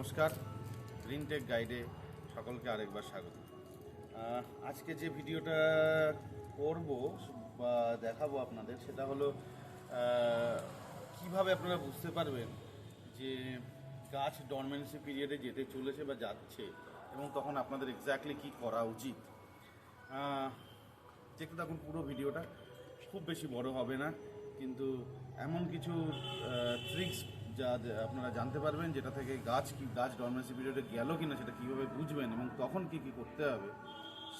নমস্কার গ্রিনটেক গাইডে সকলকে আরেকবার স্বাগত। আজকে যে ভিডিওটা করব বা দেখাবো আপনাদের, সেটা হলো কীভাবে আপনারা বুঝতে পারবেন যে গাছ ডরমেন্সি পিরিয়ডে যেতে চলেছে বা যাচ্ছে এবং তখন আপনাদের এক্স্যাক্টলি কি করা উচিত। দেখতে থাকুন পুরো ভিডিওটা, খুব বেশি বড় হবে না, কিন্তু এমন কিছু ট্রিক্স যা আপনারা জানতে পারবেন যেটা থেকে গাছ কি, গাছ ডরমেন্সি পিরিয়ডে গেল কিনা সেটা কীভাবে বুঝবেন এবং তখন কি কি করতে হবে,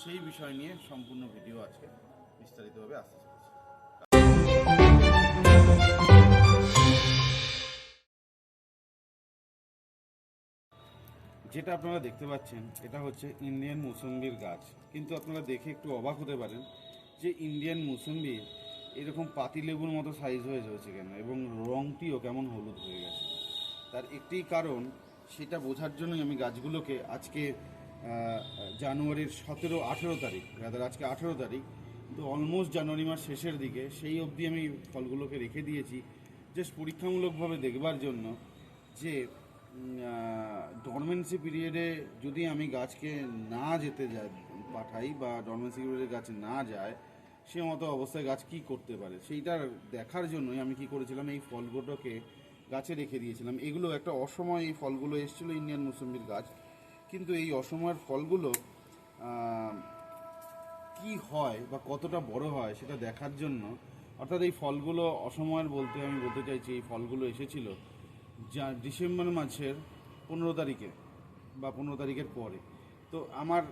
সেই বিষয় নিয়ে সম্পূর্ণ ভিডিও আজকে বিস্তারিতভাবে আসতে চলেছে। যেটা আপনারা দেখতে পাচ্ছেন, এটা হচ্ছে ইন্ডিয়ান মুসম্বির গাছ। কিন্তু আপনারা দেখে একটু অবাক হতে পারেন যে ইন্ডিয়ান মুসম্বি এরকম পাতিলেবুর মতো সাইজ হয়ে যাচ্ছে কেন? এবং রংটিও কেমন হলুদ হয়ে গেছে? তার একটি কারণ, সেটা বোঝার জন্যই আমি গাছগুলোকে আজকে জানুয়ারির সতেরো, আঠেরো তারিখ রাদার আজকে আঠেরো তারিখ, কিন্তু অলমোস্ট জানুয়ারি মাস শেষের দিকে, সেই অবধি আমি ফলগুলোকে রেখে দিয়েছি জাস্ট পরীক্ষামূলকভাবে দেখবার জন্য যে ডরমেন্সি পিরিয়ডে যদি আমি গাছকে না যেতে যাই পাঠাই বা ডরমেন্সি পিরিয়ডে গাছ না যায় সে মতো অবস্থায় গাছ কি করতে পারে? সেইটা দেখার জন্যই আমি কি করেছিলাম, এই ফলগুলোকে গাছে রেখে দিয়েছিলাম। এগুলো একটা অসময় এই ফলগুলো এসেছিল, ইন্ডিয়ান মুসম্বির গাছ। কিন্তু এই অসময়ের ফলগুলো কি হয় বা কতটা বড় হয় সেটা দেখার জন্য, অর্থাৎ এই ফলগুলো অসময়ের বলতে আমি বলতে চাইছি, এই ফলগুলো এসেছিল যা ডিসেম্বর মাসের পনেরো তারিখে বা পনেরো তারিখের পরে। তো আমার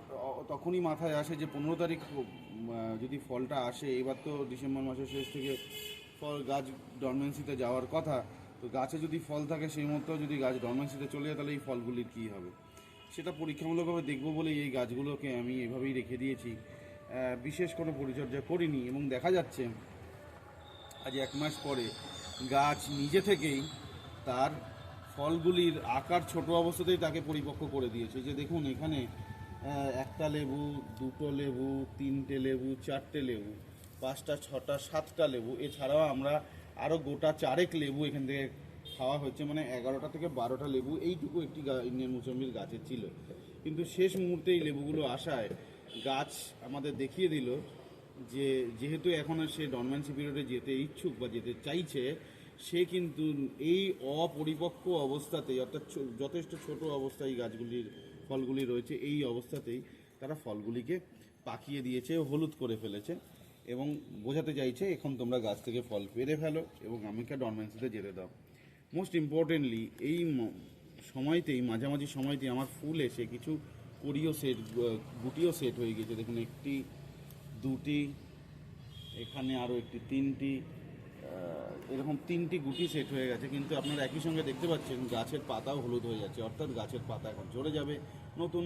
তখনই মাথায় আসে যে পনেরো তারিখ যদি ফলটা আসে, এবার তো ডিসেম্বর মাসের শেষ থেকে ফল, গাছ ডরমেন্সিতে যাওয়ার কথা, তো গাছে যদি ফল থাকে, সেই মতো যদি গাছ ডরমেন্সিতে চলে যায়, তাহলে এই ফলগুলির কী হবে? সেটা পরীক্ষামূলকভাবে দেখব বলে এই গাছগুলোকে আমি এভাবেই রেখে দিয়েছি। বিশেষ কোনো পরিচর্যা করিনি, এবং দেখা যাচ্ছে আজ এক মাস পরে গাছ নিজে থেকেই তার ফলগুলির আকার ছোট অবস্থাতেই তাকে পরিপক্ক করে দিয়েছে। যে দেখুন, এখানে একটা লেবু, দুটো লেবু, তিনটে লেবু, চারটে লেবু, পাঁচটা, ছটা, সাতটা লেবু। এছাড়াও আমরা আরও গোটা চারেক লেবু এখান থেকে খাওয়া হচ্ছে মানে এগারোটা থেকে বারোটা লেবু। এইটুকু একটি ইন্ডিয়ান মুসম্বির গাছের ছিল। কিন্তু শেষ মুহূর্তে এই লেবুগুলো আসায় গাছ আমাদের দেখিয়ে দিল যে, যেহেতু এখন সে ডরমেন্সি পিরিয়ডে যেতে ইচ্ছুক বা যেতে চাইছে, সে কিন্তু এই অপরিপক্ক অবস্থাতেই, অর্থাৎ যথেষ্ট ছোট অবস্থায় এই গাছগুলির ফলগুলি রয়েছে, এই অবস্থাতেই তারা ফলগুলিকে পাকিয়ে দিয়েছে হলুদ করে ফেলেছে এবং বোঝাতে চাইছে, এখন তোমরা গাছ থেকে ফল পেরে ফেলো এবং আমাকে ডরমেন্সিতে যেতে দাও। মোস্ট ইম্পর্টেন্টলি এই সময়তেই, মাঝামাঝি সময়তেই আমার ফুল এসে কিছু কড়িও সেট গুটিও সেট হয়ে গেছে। দেখুন, একটি, দুটি, এখানে আরও একটি, তিনটি এরকম তিনটি গুটি সেট হয়ে গেছে, কিন্তু আপনারা একই সঙ্গে দেখতে পাচ্ছেন গাছের পাতাও হলুদ হয়ে যাচ্ছে। অর্থাৎ গাছের পাতা এখন ঝরে যাবে, নতুন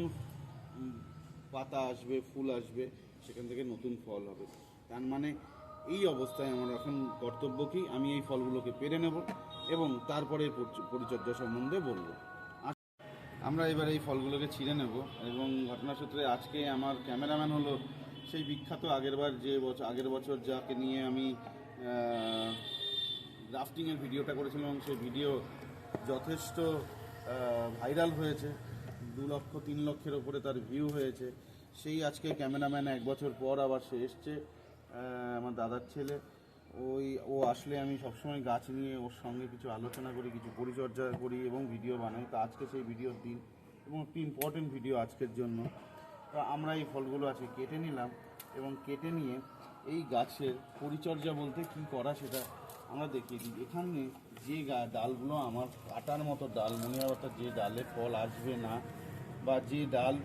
পাতা আসবে, ফুল আসবে, সেখান থেকে নতুন ফল হবে। তার মানে এই অবস্থায় আমার এখন কর্তব্য কি? আমি এই ফলগুলোকে পেরে নেব এবং তারপরে পরিচর্যা সম্বন্ধে বলব। আমরা এবার এই ফলগুলোকে ছিঁড়ে নেব এবং ঘটনাসূত্রে আজকে আমার ক্যামেরাম্যান হলো সেই বিখ্যাত আগেরবার যে বছর আগের বছর যাকে নিয়ে আমি গ্রাফটিংয়ের ভিডিওটা করেছিলাম এবং সেই ভিডিও যথেষ্ট ভাইরাল হয়েছে। দু লক্ষ, তিন লক্ষের ওপরে তার ভিউ হয়েছে। সেই আজকে ক্যামেরাম্যান এক বছর পর আবার সে এসছে আমার দাদার ছেলে। ওই, ও আসলে আমি সবসময় গাছ নিয়ে ওর সঙ্গে কিছু আলোচনা করি, কিছু পরিচর্যা করি এবং ভিডিও বানাই। তো আজকে সেই ভিডিওর দিন এবং একটি ইম্পর্টেন্ট ভিডিও আজকের জন্য। তো আমরা এই ফলগুলো আজকে কেটে নিলাম এবং কেটে নিয়ে এই গাছের পরিচর্যা বলতে কি করা সেটা আমরা দেখিয়ে দিই। এখানে যে গা- ডালগুলো আমার কাটার মতো ডাল, মনে হয় অর্থাৎ যে ডালে ফল আসবে না বা যে ডাল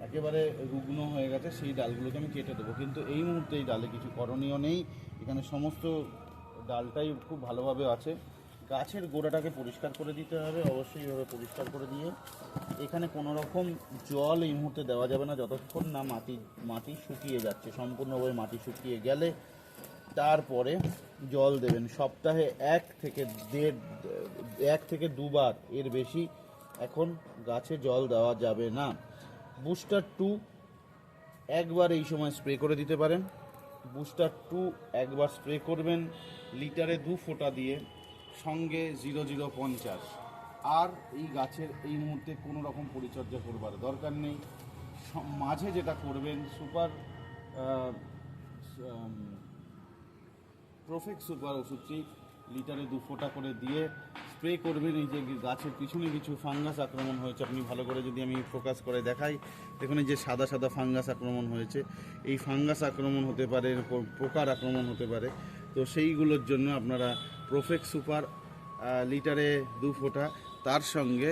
একেবারে রুগ্ন হয়ে গেছে, সেই ডালগুলোকে আমি কেটে দেবো। কিন্তু এই মুহূর্তে এই ডালে কিছু করণীয় নেই। এখানে সমস্ত ডালটাই খুব ভালোভাবে আছে। গাছের গোড়াটাকে পরিষ্কার করে দিতে হবে, অবশ্যই এভাবে পরিষ্কার করে দিয়ে। এখানে কোনো রকম জল এই মুহূর্তে দেওয়া যাবে না, যতক্ষণ না মাটি মাটি শুকিয়ে যাচ্ছে, সম্পূর্ণভাবে মাটি শুকিয়ে গেলে তারপরে জল দেবেন। সপ্তাহে এক থেকে দেড়, এক থেকে দুবার এর বেশি এখন গাছে জল দেওয়া যাবে না। বুস্টার টু একবার এই সময় স্প্রে করে দিতে পারেন। বুস্টার টু একবার স্প্রে করবেন, লিটারে দু ফোঁটা দিয়ে সঙ্গে জিরো জিরো পঞ্চাশ। আর এই গাছের এই মুহূর্তে কোনো রকম পরিচর্যা করবার দরকার নেই। মাঝে যেটা করবেন, সুপার প্রফেক্ট সুপার ওষুধটি লিটারে দু ফোঁটা করে দিয়ে স্প্রে করবেন, এই যে গাছের পিছনে কিছু ফাঙ্গাস আক্রমণ হয়েছে, আপনি ভালো করে যদি আমি ফোকাস করে দেখাই, দেখুন এই যে সাদা সাদা ফাঙ্গাস আক্রমণ হয়েছে। এই ফাঙ্গাস আক্রমণ হতে পারে পোকার আক্রমণ হতে পারে। তো সেইগুলোর জন্য আপনারা প্রফেক্ট সুপার লিটারে দু ফোঁটা, তার সঙ্গে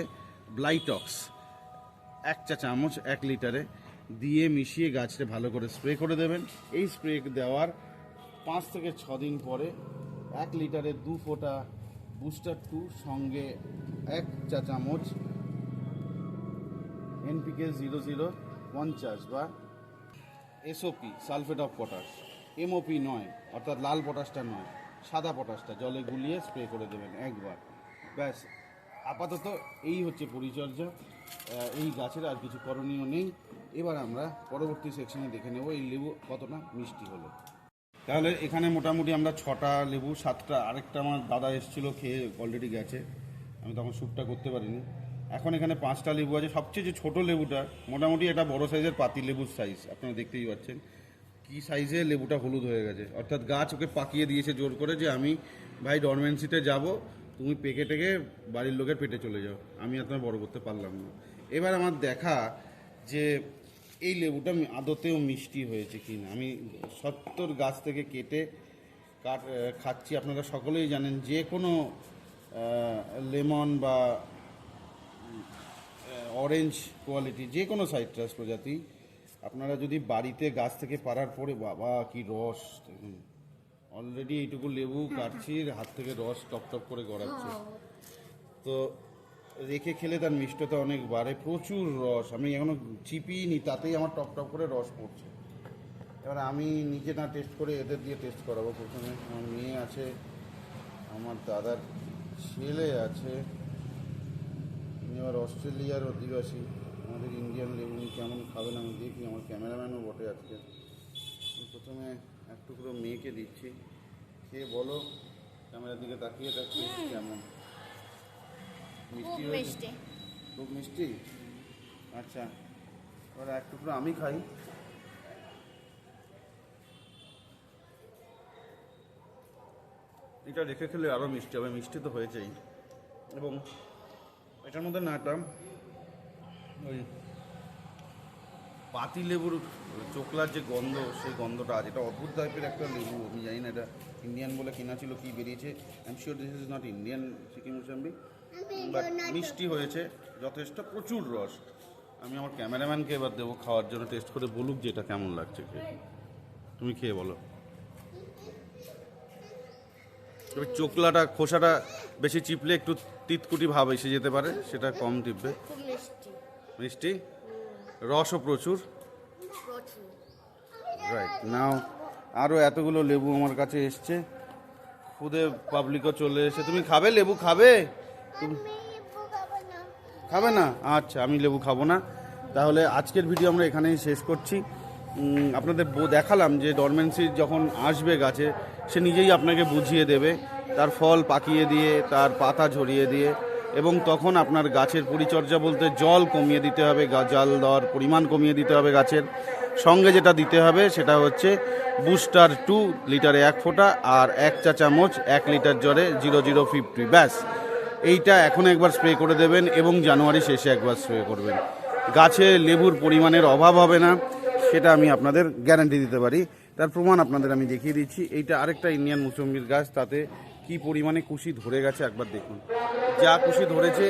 ব্লাইটক্স এক চা চামচ, এক লিটারে, দিয়ে মিশিয়ে গাছটা ভালো করে স্প্রে করে দেবেন। এই স্প্রে দেওয়ার পাঁচ থেকে ছ দিন পরে এক লিটারে দু ফোঁটা বুস্টার টু সঙ্গে এক চা চামচ এনপিকে জিরো জিরো পঞ্চাশ বা SOP sulphate of potash MOP নয়, অর্থাৎ লাল পটাশটা নয়। সাদা পটাশটা, জলে গুলিয়ে স্প্রে করে দেবেন একবার। ব্যাস, আপাতত এই হচ্ছে পরিচর্যা। এই গাছের আর কিছু করণীয় নেই। এবার আমরা পরবর্তী সেকশনে দেখে নেব এই লেবু কতটা মিষ্টি হলো। তাহলে এখানে মোটামুটি আমরা ছটা লেবু, সাতটা, আরেকটা আমার দাদা এসেছিল খেয়ে অলরেডি গেছে। আমি তখন শ্যুটটা করতে পারিনি। এখন এখানে পাঁচটা লেবু আছে। সবচেয়ে যে ছোটো লেবুটা, মোটামুটি এটা বড় সাইজের পাতি লেবুর সাইজ আপনারা দেখতেই পাচ্ছেন। কি সাইজে লেবুটা হলুদ হয়ে গেছে। অর্থাৎ গাছ ওকে পাকিয়ে দিয়েছে জোর করে যে আমি ভাই ডরমেন্সিতে যাব, তুমি পেকে টেকে বাড়ির লোকের পেটে চলে যাও। আমি আর তোমার বড় করতে পারলাম না। এবার আমার দেখা যে এই লেবুটা আদতেও মিষ্টি হয়েছে কি না আমি সত্তর গাছ থেকে কেটে কাট খাচ্ছি। আপনারা সকলেই জানেন যে কোনো লেমন বা অরেঞ্জ কোয়ালিটি যে কোনো সাইট্রাস প্রজাতি আপনারা যদি বাড়িতে গাছ থেকে পারার পরে বাবা কি রস অলরেডি এইটুকু লেবু কাটছি হাত থেকে রস টপ টপ করে গড়াচ্ছে। তো রেখে খেলে তার মিষ্টতা অনেক বাড়ে প্রচুর রস। আমি এখনও চিপিনি তাতেই আমার টপ টপ করে রস পড়ছে। এবার আমি নিজে না টেস্ট করে এদের দিয়ে টেস্ট করাবো। প্রথমে আমার মেয়ে আছে আমার দাদার ছেলে আছে। ইনি আবার অস্ট্রেলিয়ার অধিবাসী। আমাদের ইন্ডিয়ান লেবু উনি কেমন খাবেন আমি দেখি আমার ক্যামেরাম্যানও বটে আজকে। প্রথমে এক টুকরো মেয়েকে দিচ্ছি। খেয়ে বলো? ক্যামেরার দিকে তাকিয়ে টেস্ট কেমন? মিষ্টি খুব? মিষ্টি। খুব মিষ্টি? আচ্ছা এবার এক টুকরো আমি খাই। এটা রেখে খেলে আরও মিষ্টি হবে মিষ্টি তো হয়েছেই। এবং এটার মধ্যে না একটা ওই পাতি লেবুর চোকলার যে গন্ধ সেই গন্ধটা আছে এটা অদ্ভুত টাইপের একটা লেবু আমি জানি না এটা ইন্ডিয়ান বলে কেনা ছিল কি বেরিয়েছে। I am sure this is not Indian Sikkim mosambi but মিষ্টি হয়েছে যথেষ্ট প্রচুর রস। আমি আমার ক্যামেরাম্যানকে এবার দেবো খাওয়ার জন্য টেস্ট করে বলুক যে এটা কেমন লাগছে খেয়ে। তুমি খেয়ে বলো। তবে চোকলাটা খোসাটা বেশি চিপলে একটু তিতকুটি ভাব এসে যেতে পারে সেটা কম টিপবে। খুব মিষ্টি? রসও প্রচুর। রাইট নাও আরও এতগুলো লেবু আমার কাছে এসছে। খুদে পাবলিকও চলে এসে তুমি খাবে লেবু? খাবে? খাবে না। আচ্ছা আমি লেবু খাব না। তাহলে আজকের ভিডিও আমরা এখানেই শেষ করছি। আপনাদের বো- দেখালাম যে ডরমেন্সি যখন আসবে গাছে সে নিজেই আপনাকে বুঝিয়ে দেবে। তার ফল পাকিয়ে দিয়ে তার পাতা ঝরিয়ে দিয়ে। এবং তখন আপনার গাছের পরিচর্যা বলতে জল কমিয়ে দিতে হবে জল দেওয়ার পরিমাণ কমিয়ে দিতে হবে গাছের। সঙ্গে যেটা দিতে হবে সেটা হচ্ছে বুস্টার টু লিটারে এক ফোঁটা আর এক চা চামচ এক লিটার জ্বরে জিরো জিরো ফিফটি ব্যাস, এইটা এখন একবার স্প্রে করে দেবেন এবং জানুয়ারি শেষে একবার স্প্রে করবেন। গাছে লেবুর পরিমাণের অভাব হবে না, সেটা আমি আপনাদের গ্যারান্টি দিতে পারি। তার প্রমাণ আপনাদের আমি দেখিয়ে দিচ্ছি। এইটা আরেকটা ইন্ডিয়ান মুসম্বির গাছ, তাতে কি পরিমাণে কুশি ধরে গেছে একবার দেখুন। যা কুশি ধরেছে,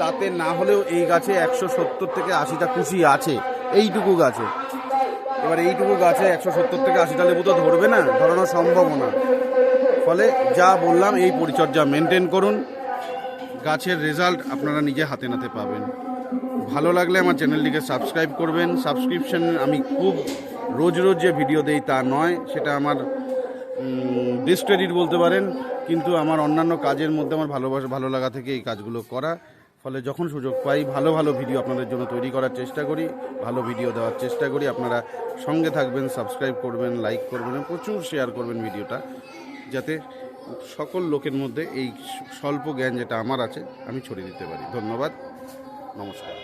তাতে না হলেও এই গাছে একশো সত্তর থেকে আশিটা কুশি আছে, এইটুকু গাছে। এবার এইটুকু গাছে একশো সত্তর থেকে আশিটা লেবু তো ধরবে না, ধরানো সম্ভব না। ফলে যা বললাম, এই পরিচর্যা মেনটেন করুন। গাছের রেজাল্ট আপনারা নিজে হাতে নাতে পাবেন। ভালো লাগলে আমার চ্যানেলটিকে সাবস্ক্রাইব করবেন। সাবস্ক্রিপশন আমি খুব রোজ রোজ যে ভিডিও দেই তা নয়, সেটা আমার ডিসক্রেডিট বলতে পারেন। কিন্তু আমার অন্যান্য কাজের মধ্যে আমার ভালোবাসা, ভালো লাগা থেকে এই কাজগুলো করা। ফলে যখন সুযোগ পাই, ভালো ভালো ভিডিও আপনাদের জন্য তৈরি করার চেষ্টা করি, ভালো ভিডিও দেওয়ার চেষ্টা করি। আপনারা সঙ্গে থাকবেন সাবস্ক্রাইব করবেন লাইক করবেন প্রচুর শেয়ার করবেন ভিডিওটা, যাতে সকল লোকের মধ্যে এই স্বল্প জ্ঞান যেটা আমার আছে, আমি ছড়িয়ে দিতে পারি। ধন্যবাদ। নমস্কার।